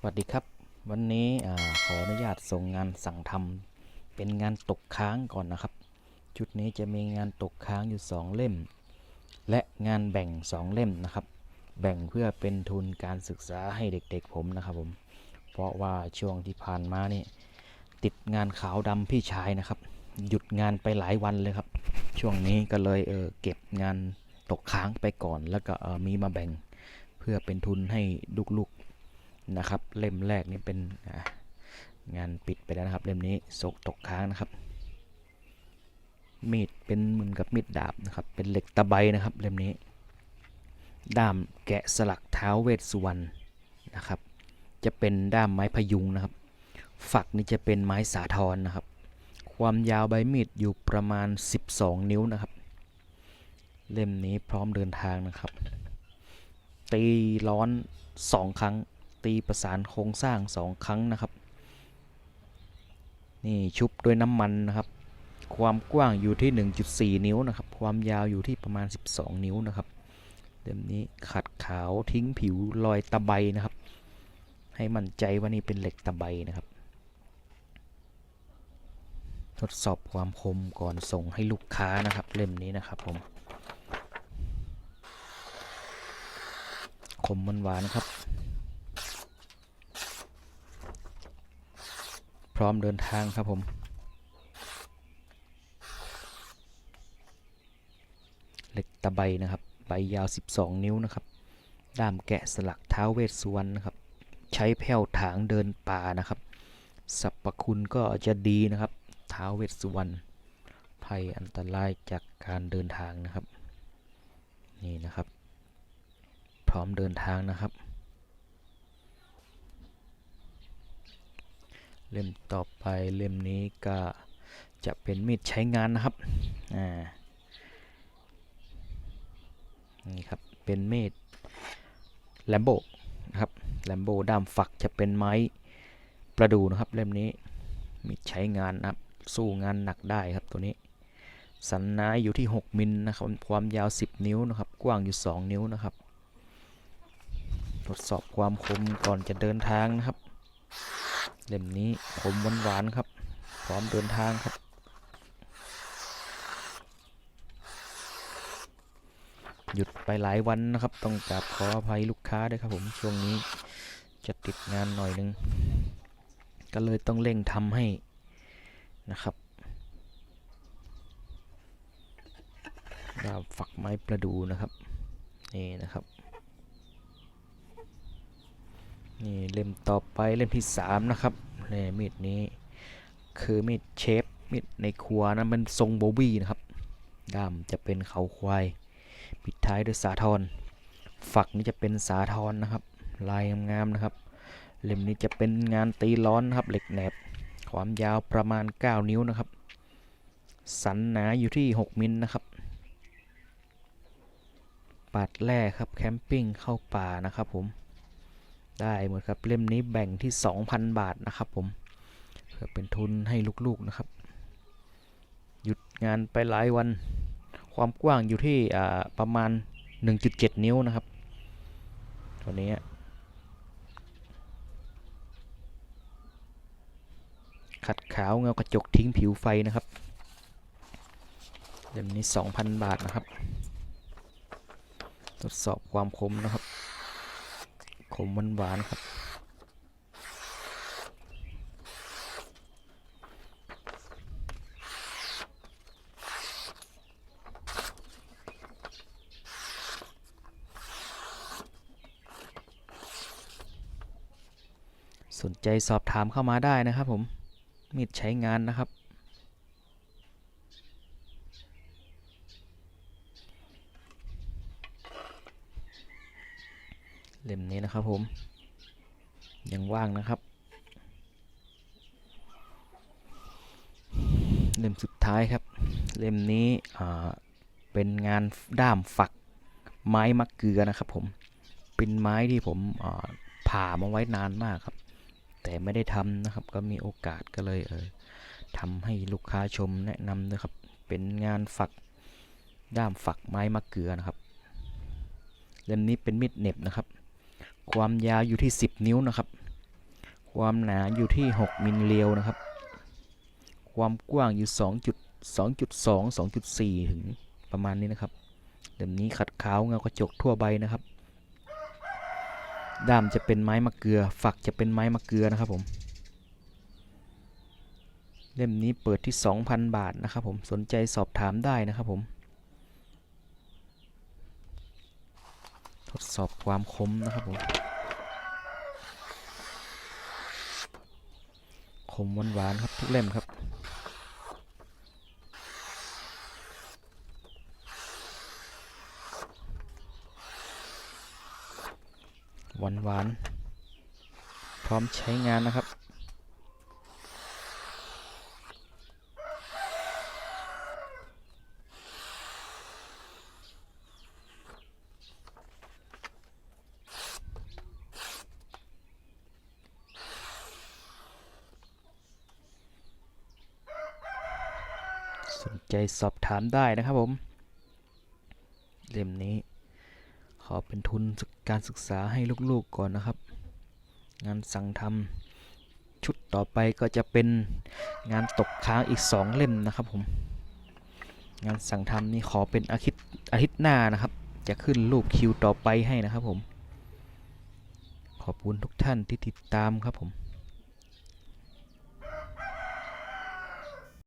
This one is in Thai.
สวัสดีครับ วันนี้อขออนุญาตส่งงานสั่งทำเป็นงานตกค้างก่อนนะครับ ชุดนี้จะมีงานตกค้างอยู่ 2 เล่ม และงานแบ่ง 2 เล่มนะครับ แบ่งเพื่อเป็นทุนการศึกษาให้เด็กๆผมนะครับผม เพราะว่าช่วงที่ผ่านมานี่ติดงานขาวดำพี่ชายนะครับ หยุดงานไปหลายวันเลยครับ ช่วงนี้ก็เลยเออเก็บงานตกค้างไปก่อน แล้วก็มีมาแบ่งเพื่อเป็นทุนให้ลูกๆ นะครับ เล่มแรกนี่เป็นงานปิดไปแล้วนะครับ เล่มนี้โศกตกค้างนะครับ มีดเป็นเหมือนกับมีดดาบนะครับ เป็นเหล็กตะไบนะครับ เล่มนี้ ด้ามแกะสลักเท้าเวสสุวรรณนะครับ จะเป็นด้ามไม้พยุงนะครับ ฝักนี่จะเป็นไม้สาทรนะครับ ความยาวใบมีดอยู่ประมาณ 12 นิ้วนะครับ เล่มนี้พร้อมเดินทางนะครับ ตีร้อน 2 ครั้ง ตีประสานโครงสร้าง 2 ครั้งนะครับ นี่ชุบด้วยน้ำมันนะครับ ความกว้างอยู่ที่ 1.4 นิ้วนะครับ ความยาวอยู่ที่ประมาณ 12 นิ้วนะครับเล่มนี้ขัดขาวทิ้งผิวรอยตะไบนะครับ ให้มั่นใจว่านี่เป็นเหล็กตะไบนะครับ ทดสอบความคมก่อนส่งให้ลูกค้านะครับ เล่มนี้นะครับผมคมมันหวานครับ พร้อมเดินทางครับผม เหล็กตะไบนะครับ ใบยาว 12 นิ้วนะครับ ด้ามแกะสลักเท้าเวสสุวรรณนะครับ ใช้แผ่วถางเดินป่านะครับสรรพคุณก็จะดีนะครับเท้าเวสสุวรรณภัยอันตรายจากการเดินทางนะครับ นี่นะครับ พร้อมเดินทางนะครับ เล่มต่อไปเล่มนี้ก็จะเป็นมีดใช้งานนะครับ อ่า นี่ครับ เป็นมีดแลมโบนะครับแลมโบด้ามฝักจะเป็นไม้ประดูนะครับเล่มนี้ มีดใช้งานนะครับสู้งานหนักได้ครับตัวนี้ สันนายอยู่ที่ 6มิลนะครับ ความยาว 10 นิ้วนะครับ กว้างอยู่ 2 นิ้วนะครับ ทดสอบความคมก่อนจะเดินทางนะครับ เล่มนี้คมหวานๆครับ พร้อมเดินทางครับ หยุดไปหลายวันนะครับ ต้องกราบขออภัยลูกค้าด้วยครับผมช่วงนี้จะติดงานหน่อยนึง ก็เลยต้องเร่งทำให้นะครับดาบฝักไม้ประดูนะครับ นี่นะครับ นี่เล่มต่อไปเล่มที่สามนะครับนี่มีดนี้คือมีดเชฟมีดในครัวนะมันทรงโบวี่นะครับด้ามจะเป็นเขาควาย ปิดท้ายด้วยสาทรฝักนี้จะเป็นสาทรนะครับ ลายงามๆนะครับ เล่มนี้จะเป็นงานตีร้อนนะครับเหล็กแหนบ ความยาวประมาณ 9 นิ้วนะครับ สันหนาอยู่ที่ 6 มิลนะครับปาดแร่ครับแคมปิ้งเข้าป่านะครับผม ได้หมดครับเล่มนี้แบ่งที่ 2,000 บาทนะครับผมเพื่อเป็นทุนให้ลูกๆนะครับ หยุดงานไปหลายวัน ความกว้างอยู่ที่ประมาณ 1.7 นิ้วนะครับ ตัวนี้ขัดขาวเงากระจกทิ้งผิวไฟนะครับเล่มนี้ 2,000 บาทนะครับ ทดสอบความคมนะครับ มหวานๆครับ สนใจสอบถามเข้ามาได้นะครับผมมีดใช้งานนะครับ เล่มนี้นะครับผมยังว่างนะครับ เล่มสุดท้ายครับ เล่มนี้เป็นงานด้ามฝักไม้มะเกลือนะครับ ผมเป็นไม้ที่ผมผ่ามาไว้นานมากครับ แต่ไม่ได้ทำนะครับ ก็มีโอกาสก็เลยเออทำให้ลูกค้าชมแนะนำนะครับ เป็นงานฝักด้ามฝักไม้มะเกลือนะครับ เล่มนี้เป็นมีดเน็บนะครับ ความยาวอยู่ที่ 10 นิ้วนะครับ ความหนาอยู่ที่ 6 มิลเลียวนะครับ ความกว้างอยู่ 2.2.2 2.4 ถึงประมาณนี้นะครับเล่มนี้ขัดขาวเงากระจกทั่วใบนะครับ ด้ามจะเป็นไม้มะเกลือ ฝักจะเป็นไม้มะเกลือนะครับผมเล่มนี้เปิดที่ 2,000 บาทนะครับผม สนใจสอบถามได้นะครับผม ทดสอบความคมนะครับผมคมหวานๆครับทุกเล่มครับหวานหวานๆพร้อมใช้งานนะครับ สน ใจสอบถามได้นะครับผม เล่มนี้ ขอเป็นทุนการศึกษาให้ลูกๆก่อนนะครับ งานสั่งทำชุดต่อไปก็จะเป็นงานตกค้างอีก 2 เล่มนะครับผม งานสั่งทำนี่ขอเป็นอาทิตย์อาทิตย์หน้านะครับ จะขึ้นรูปคิวต่อไปให้นะครับผม ขอบคุณทุกท่านที่ติดตามครับผม